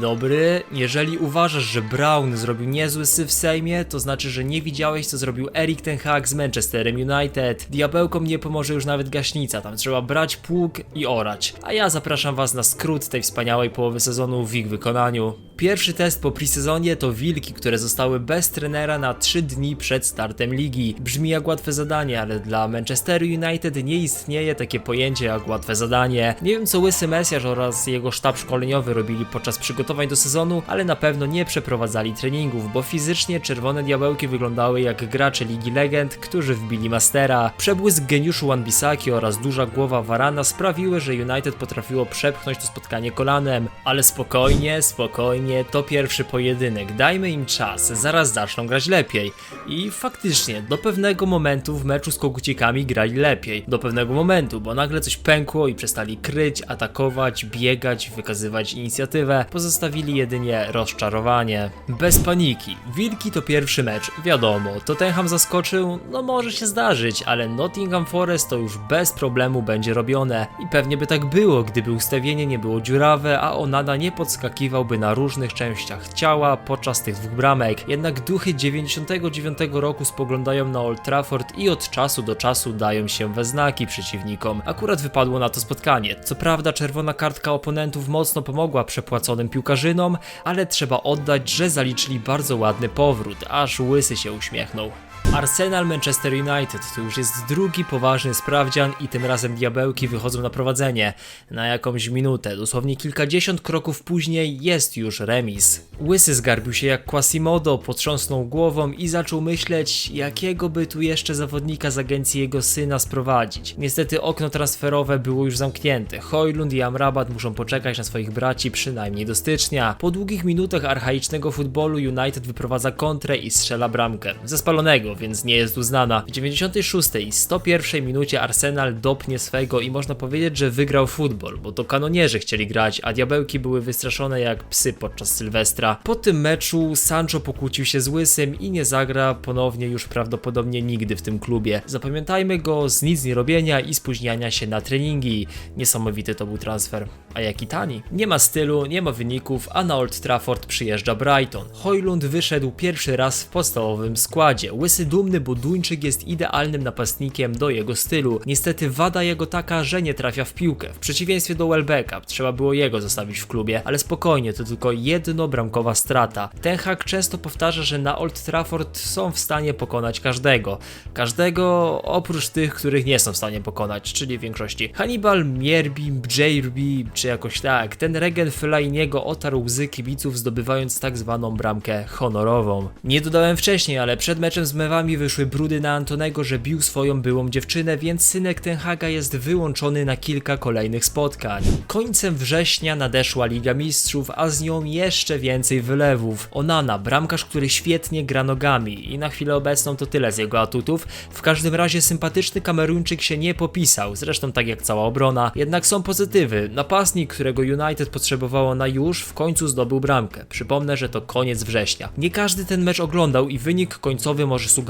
Dobry, jeżeli uważasz, że Brown zrobił niezły syf w Sejmie, to znaczy, że nie widziałeś, co zrobił Erik Ten Hag z Manchesterem United. Diabełkom nie pomoże już nawet gaśnica, tam trzeba brać pług i orać. A ja zapraszam was na skrót tej wspaniałej połowy sezonu w ich wykonaniu. Pierwszy test po presezonie to wilki, które zostały bez trenera na 3 dni przed startem ligi. Brzmi jak łatwe zadanie, ale dla Manchesteru United nie istnieje takie pojęcie jak łatwe zadanie. Nie wiem co Łysy Mesjasz oraz jego sztab szkoleniowy robili podczas przygotowań do sezonu, ale na pewno nie przeprowadzali treningów, bo fizycznie czerwone diabełki wyglądały jak gracze Ligi Legend, którzy wbili Mastera. Przebłysk geniuszu Wan-Bissaki oraz duża głowa Varana sprawiły, że United potrafiło przepchnąć to spotkanie kolanem. Ale spokojnie, spokojnie, to pierwszy pojedynek, dajmy im czas, zaraz zaczną grać lepiej. I faktycznie, do pewnego momentu w meczu z kogucikami grali lepiej. Do pewnego momentu, bo nagle coś pękło i przestali kryć, atakować, biegać, wykazywać inicjatywę. Pozostawili jedynie rozczarowanie. Bez paniki. Wilki to pierwszy mecz, wiadomo. Tottenham zaskoczył, no może się zdarzyć, ale Nottingham Forest to już bez problemu będzie robione. I pewnie by tak było, gdyby ustawienie nie było dziurawe, a Onana nie podskakiwałby na różnych częściach ciała podczas tych dwóch bramek. Jednak duchy 99 roku spoglądają na Old Trafford i od czasu do czasu dają się we znaki przeciwnikom. Akurat wypadło na to spotkanie. Co prawda czerwona kartka oponentów mocno pomogła przepłaconym piłkarzynom, ale trzeba oddać, że zaliczyli bardzo ładny powrót, aż łysy się uśmiechnął. Arsenal Manchester United to już jest drugi poważny sprawdzian i tym razem diabełki wychodzą na prowadzenie. Na jakąś minutę, dosłownie kilkadziesiąt kroków później jest już remis. Łysy zgarbił się jak Quasimodo, potrząsnął głową i zaczął myśleć, jakiego by tu jeszcze zawodnika z agencji jego syna sprowadzić. Niestety okno transferowe było już zamknięte. Hojlund i Amrabat muszą poczekać na swoich braci przynajmniej do stycznia. Po długich minutach archaicznego futbolu United wyprowadza kontrę i strzela bramkę. Ze spalonego, więc nie jest uznana. W 96 i 101 minucie Arsenal dopnie swego i można powiedzieć, że wygrał futbol, bo to kanonierzy chcieli grać, a diabełki były wystraszone jak psy podczas Sylwestra. Po tym meczu Sancho pokłócił się z Łysym i nie zagra ponownie już prawdopodobnie nigdy w tym klubie. Zapamiętajmy go z nic nie robienia i spóźniania się na treningi. Niesamowity to był transfer. A jaki tani? Nie ma stylu, nie ma wyników, a na Old Trafford przyjeżdża Brighton. Hojlund wyszedł pierwszy raz w podstawowym składzie. Łysy dumny, bo Duńczyk jest idealnym napastnikiem do jego stylu. Niestety wada jego taka, że nie trafia w piłkę. W przeciwieństwie do Welbecka, trzeba było jego zostawić w klubie, ale spokojnie, to tylko jedno bramkowa strata. Ten Hag często powtarza, że na Old Trafford są w stanie pokonać każdego. Każdego oprócz tych, których nie są w stanie pokonać, czyli w większości. Hannibal, Mierbi, Bjerbi, czy jakoś tak. Ten regen Fellainiego otarł łzy kibiców, zdobywając tak zwaną bramkę honorową. Nie dodałem wcześniej, ale przed meczem z Mewami wyszły brudy na Antonego, że bił swoją byłą dziewczynę, więc synek Ten Haga jest wyłączony na kilka kolejnych spotkań. Końcem września nadeszła Liga Mistrzów, a z nią jeszcze więcej wylewów. Onana, bramkarz, który świetnie gra nogami i na chwilę obecną to tyle z jego atutów. W każdym razie sympatyczny Kameruńczyk się nie popisał, zresztą tak jak cała obrona. Jednak są pozytywy. Napastnik, którego United potrzebowało na już, w końcu zdobył bramkę. Przypomnę, że to koniec września. Nie każdy ten mecz oglądał i wynik końcowy może sugerować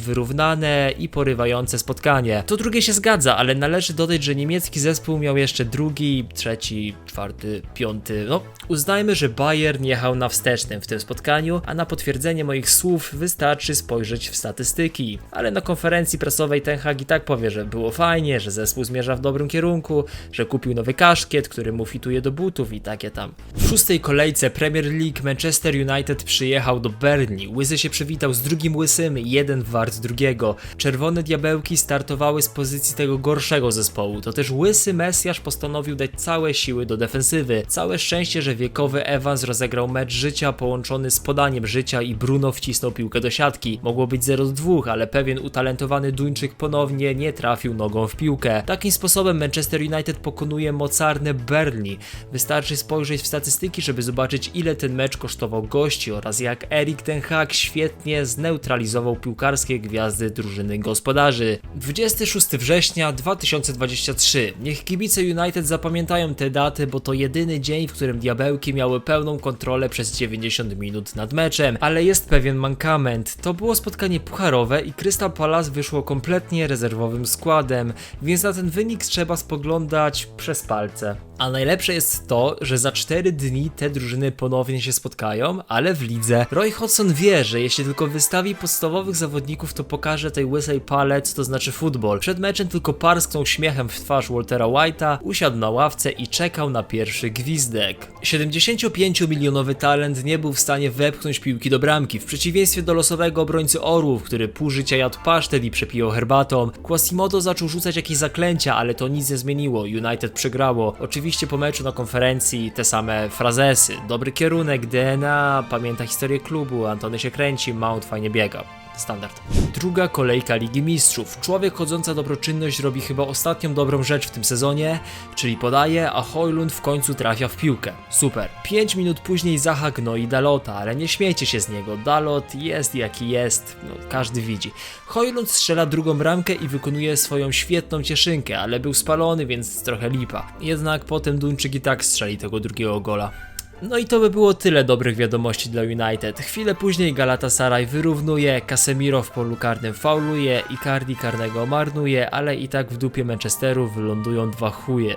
wyrównane i porywające spotkanie. To drugie się zgadza, ale należy dodać, że niemiecki zespół miał jeszcze drugi, trzeci, czwarty, piąty. No, uznajmy, że Bayern jechał na wstecznym w tym spotkaniu, a na potwierdzenie moich słów wystarczy spojrzeć w statystyki. Ale na konferencji prasowej Ten Hag i tak powie, że było fajnie, że zespół zmierza w dobrym kierunku, że kupił nowy kaszkiet, który mu fituje do butów i takie tam. W szóstej kolejce Premier League Manchester United przyjechał do Berni. Łysy się przywitał z drugim łysym, jeden wart drugiego. Czerwone diabełki startowały z pozycji tego gorszego zespołu. To też łysy Mesjasz postanowił dać całe siły do defensywy. Całe szczęście, że wiekowy Evans rozegrał mecz życia połączony z podaniem życia i Bruno wcisnął piłkę do siatki. Mogło być 0 do 2, ale pewien utalentowany Duńczyk ponownie nie trafił nogą w piłkę. Takim sposobem Manchester United pokonuje mocarne Berni. Wystarczy spojrzeć w statystyki, żeby zobaczyć ile ten mecz kosztował gości oraz jak Erik Ten Hag świetnie zneutralizował piłkarskie gwiazdy drużyny gospodarzy. 26 września 2023. Niech kibice United zapamiętają te daty, bo to jedyny dzień, w którym diabełki miały pełną kontrolę przez 90 minut nad meczem, ale jest pewien mankament. To było spotkanie pucharowe i Crystal Palace wyszło kompletnie rezerwowym składem, więc na ten wynik trzeba spoglądać przez palce. A najlepsze jest to, że za 4 dni te drużyny ponownie się spotkają, ale w lidze. Roy Hodgson wie, że jeśli tylko wystawi podstawowych zawodników, to pokaże tej łysej pale, co to znaczy futbol. Przed meczem tylko parsknął śmiechem w twarz Waltera White'a, usiadł na ławce i czekał na pierwszy gwizdek. 75-milionowy talent nie był w stanie wepchnąć piłki do bramki, w przeciwieństwie do losowego obrońcy Orłów, który pół życia jadł pasztet i przepijał herbatą. Quasimodo zaczął rzucać jakieś zaklęcia, ale to nic nie zmieniło. United przegrało. Oczywiście po meczu na konferencji te same frazesy. Dobry kierunek, DNA, pamięta historię klubu, Antony się kręci, Mount fajnie biega. Standard. Druga kolejka Ligi Mistrzów. Człowiek chodząca dobroczynność robi chyba ostatnią dobrą rzecz w tym sezonie, czyli podaje, a Hojlund w końcu trafia w piłkę. Super. 5 minut później Zaha gnoi Dalota, ale nie śmiejcie się z niego. Dalot jest jaki jest, no, każdy widzi. Hojlund strzela drugą bramkę i wykonuje swoją świetną cieszynkę, ale był spalony, więc trochę lipa. Jednak potem Duńczyk i tak strzeli tego drugiego gola. No i to by było tyle dobrych wiadomości dla United. Chwilę później Galatasaray wyrównuje, Casemiro w polu karnym fauluje, Icardi karnego marnuje, ale i tak w dupie Manchesteru wylądują dwa chuje.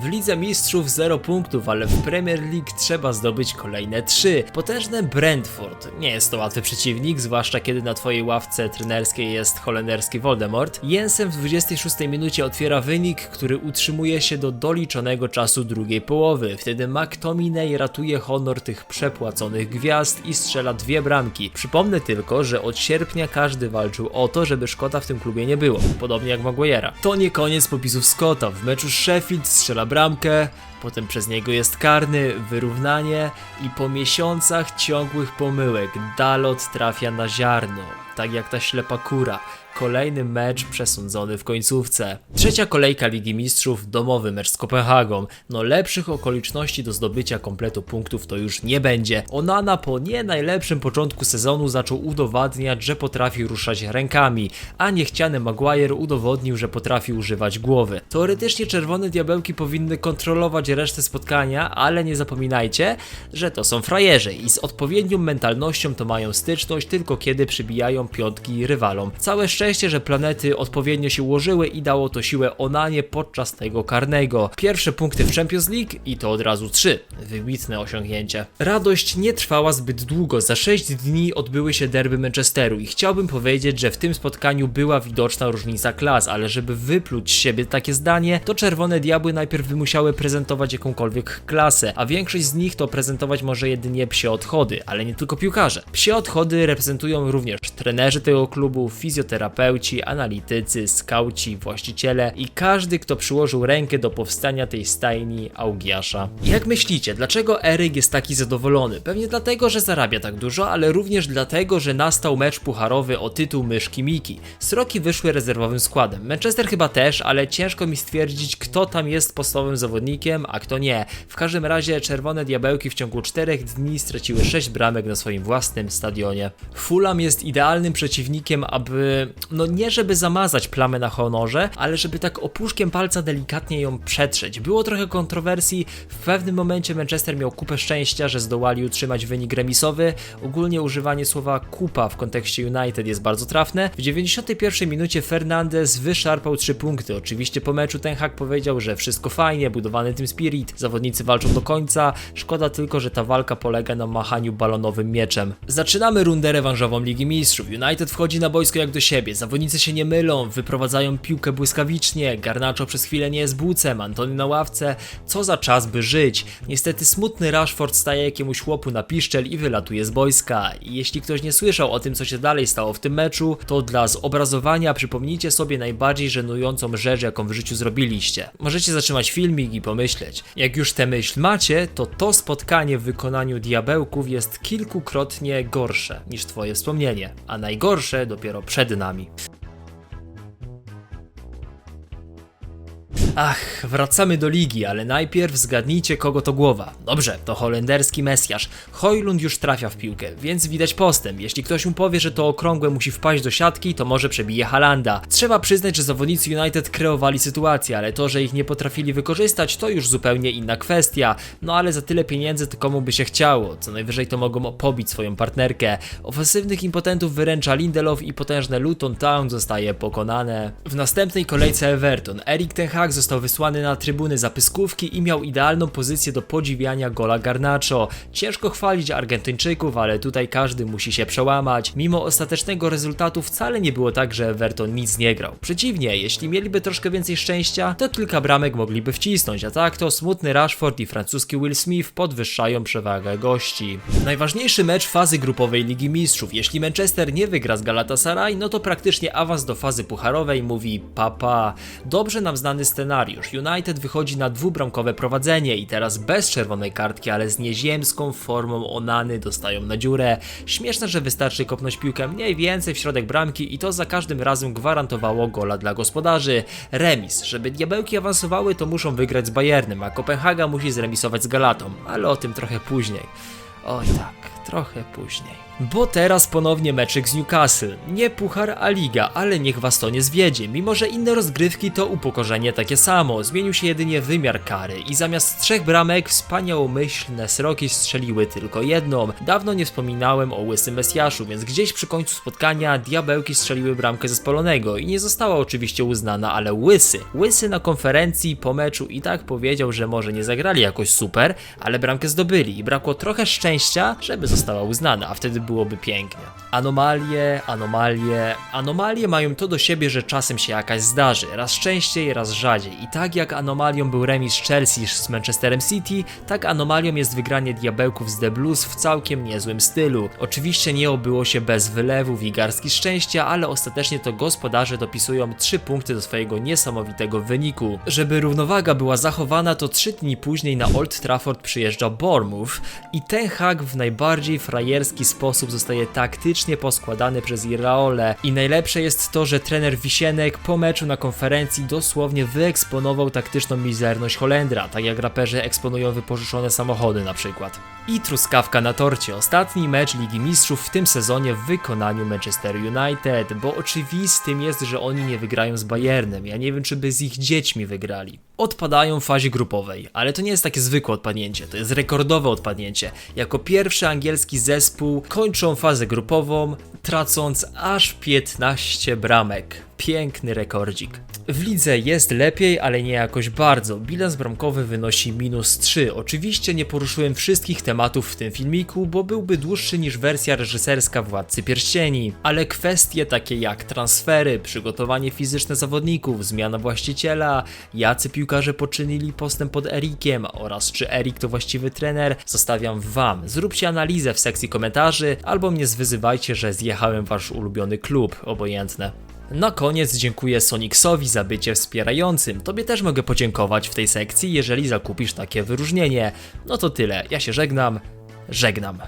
W Lidze Mistrzów 0 punktów, ale w Premier League trzeba zdobyć kolejne 3. Potężne Brentford. Nie jest to łatwy przeciwnik, zwłaszcza kiedy na twojej ławce trenerskiej jest holenderski Voldemort. Jensen w 26 minucie otwiera wynik, który utrzymuje się do doliczonego czasu drugiej połowy. Wtedy McTominay ratuje honor tych przepłaconych gwiazd i strzela dwie bramki. Przypomnę tylko, że od sierpnia każdy walczył o to, żeby Szkota w tym klubie nie było. Podobnie jak Maguire'a. To nie koniec popisów Scotta. W meczu Sheffield strzela bramkę, potem przez niego jest karny, wyrównanie i po miesiącach ciągłych pomyłek Dalot trafia na ziarno, tak jak ta ślepa kura. Kolejny mecz przesądzony w końcówce. Trzecia kolejka Ligi Mistrzów, domowy mecz z Kopenhagą. No lepszych okoliczności do zdobycia kompletu punktów to już nie będzie. Onana po nie najlepszym początku sezonu zaczął udowadniać, że potrafi ruszać rękami, a niechciany Maguire udowodnił, że potrafi używać głowy. Teoretycznie czerwone diabełki powinny kontrolować resztę spotkania, ale nie zapominajcie, że to są frajerzy i z odpowiednią mentalnością to mają styczność tylko kiedy przybijają piątki rywalom. Całe szczęście, że planety odpowiednio się ułożyły i dało to siłę Onanie podczas tego karnego. Pierwsze punkty w Champions League i to od razu trzy. Wybitne osiągnięcie. Radość nie trwała zbyt długo. Za 6 dni odbyły się derby Manchesteru i chciałbym powiedzieć, że w tym spotkaniu była widoczna różnica klas, ale żeby wypluć z siebie takie zdanie, to czerwone diabły najpierw musiały prezentować jakąkolwiek klasę, a większość z nich to prezentować może jedynie psie odchody, ale nie tylko piłkarze. Psie odchody reprezentują również trenerzy tego klubu, fizjoterapeuci, analitycy, skauci, właściciele i każdy, kto przyłożył rękę do powstania tej stajni Augiasza. Jak myślicie, dlaczego Eryk jest taki zadowolony? Pewnie dlatego, że zarabia tak dużo, ale również dlatego, że nastał mecz pucharowy o tytuł Myszki Miki. Sroki wyszły rezerwowym składem. Manchester chyba też, ale ciężko mi stwierdzić, kto tam jest podstawowym zawodnikiem, a kto nie. W każdym razie czerwone diabełki w ciągu 4 dni straciły 6 bramek na swoim własnym stadionie. Fulham jest idealnym przeciwnikiem, aby, no nie żeby zamazać plamę na honorze, ale żeby tak opuszkiem palca delikatnie ją przetrzeć. Było trochę kontrowersji, w pewnym momencie Manchester miał kupę szczęścia, że zdołali utrzymać wynik remisowy. Ogólnie używanie słowa kupa w kontekście United jest bardzo trafne. W 91 minucie Fernandez wyszarpał 3 punkty. Oczywiście po meczu Ten Hag powiedział, że wszystko fajnie, budowany tym spirit, zawodnicy walczą do końca. Szkoda tylko, że ta walka polega na machaniu balonowym mieczem. Zaczynamy rundę rewanżową Ligi Mistrzów. United wchodzi na boisko jak do siebie. Zawodnicy się nie mylą, wyprowadzają piłkę błyskawicznie. Garnacho przez chwilę nie jest bucem, Antony na ławce. Co za czas, by żyć. Niestety smutny Rashford staje jakiemuś chłopu na piszczel i wylatuje z boiska. I jeśli ktoś nie słyszał o tym, co się dalej stało w tym meczu, to dla zobrazowania przypomnijcie sobie najbardziej żenującą rzecz, jaką w życiu zrobiliście. Możecie zatrzymać filmik i pomyśleć. Jak już tę myśl macie, to to spotkanie w wykonaniu diabełków jest kilkukrotnie gorsze niż twoje wspomnienie, a najgorsze dopiero przed nami. Ach, wracamy do ligi, ale najpierw zgadnijcie kogo to głowa. Dobrze, to holenderski Mesjasz. Hojlund już trafia w piłkę, więc widać postęp. Jeśli ktoś mu powie, że to okrągłe musi wpaść do siatki, to może przebije Halanda. Trzeba przyznać, że zawodnicy United kreowali sytuację, ale to, że ich nie potrafili wykorzystać, to już zupełnie inna kwestia. No ale za tyle pieniędzy to komu by się chciało? Co najwyżej to mogą pobić swoją partnerkę. Ofensywnych impotentów wyręcza Lindelof i potężne Luton Town zostaje pokonane. W następnej kolejce Everton. Erik Ten Hag został wysłany na trybuny za pyskówki i miał idealną pozycję do podziwiania gola Garnacho. Ciężko chwalić Argentyńczyków, ale tutaj każdy musi się przełamać. Mimo ostatecznego rezultatu wcale nie było tak, że Everton nic nie grał. Przeciwnie, jeśli mieliby troszkę więcej szczęścia, to kilka bramek mogliby wcisnąć, a tak to smutny Rashford i francuski Will Smith podwyższają przewagę gości. Najważniejszy mecz fazy grupowej Ligi Mistrzów. Jeśli Manchester nie wygra z Galatasaray, no to praktycznie awans do fazy pucharowej mówi papa. Dobrze nam znany scenariusz. United wychodzi na dwubramkowe prowadzenie i teraz bez czerwonej kartki, ale z nieziemską formą Onany dostają na dziurę. Śmieszne, że wystarczy kopnąć piłkę mniej więcej w środek bramki i to za każdym razem gwarantowało gola dla gospodarzy. Remis. Żeby diabełki awansowały, to muszą wygrać z Bayernem, a Kopenhaga musi zremisować z Galatą, ale o tym trochę później. Oj tak, trochę później. Bo teraz ponownie meczek z Newcastle. Nie puchar, a liga, ale niech was to nie zwiedzie. Mimo, że inne rozgrywki to upokorzenie takie samo. Zmienił się jedynie wymiar kary i zamiast trzech bramek wspaniałomyślne sroki strzeliły tylko jedną. Dawno nie wspominałem o łysym Mesjaszu, więc gdzieś przy końcu spotkania diabełki strzeliły bramkę ze spalonego i nie została oczywiście uznana, ale łysy. Łysy na konferencji po meczu i tak powiedział, że może nie zagrali jakoś super, ale bramkę zdobyli i brakło trochę szczęścia, żeby została uznana, a wtedy byłoby pięknie. Anomalie, anomalie, anomalie mają to do siebie, że czasem się jakaś zdarzy, raz częściej, raz rzadziej. I tak jak anomalią był remis Chelsea z Manchesterem City, tak anomalią jest wygranie diabełków z The Blues w całkiem niezłym stylu. Oczywiście nie obyło się bez wylewów i garstki szczęścia, ale ostatecznie to gospodarze dopisują 3 punkty do swojego niesamowitego wyniku. Żeby równowaga była zachowana, to 3 dni później na Old Trafford przyjeżdża Bournemouth i ten hak w najbardziej frajerski sposób zostaje taktycznie poskładany przez Iraole. I najlepsze jest to, że trener Wisienek po meczu na konferencji dosłownie wyeksponował taktyczną mizerność Holendra, tak jak raperzy eksponują wypożyczone samochody na przykład. I truskawka na torcie. Ostatni mecz Ligi Mistrzów w tym sezonie w wykonaniu Manchester United, bo oczywistym jest, że oni nie wygrają z Bayernem. Ja nie wiem, czy by z ich dziećmi wygrali. Odpadają w fazie grupowej, ale to nie jest takie zwykłe odpadnięcie, to jest rekordowe odpadnięcie. Jako pierwszy angielski zespół kończą fazę grupową, tracąc aż 15 bramek. Piękny rekordzik. W lidze jest lepiej, ale nie jakoś bardzo. Bilans bramkowy wynosi minus 3. Oczywiście nie poruszyłem wszystkich tematów w tym filmiku, bo byłby dłuższy niż wersja reżyserska Władcy Pierścieni. Ale kwestie takie jak transfery, przygotowanie fizyczne zawodników, zmiana właściciela, jacy piłkarze poczynili postęp pod Erikiem oraz czy Erik to właściwy trener, zostawiam wam. Zróbcie analizę w sekcji komentarzy albo mnie zwyzywajcie, że zjechałem wasz ulubiony klub, obojętne. Na koniec dziękuję Sonicsowi za bycie wspierającym. Tobie też mogę podziękować w tej sekcji, jeżeli zakupisz takie wyróżnienie. No to tyle, ja się żegnam, żegnam.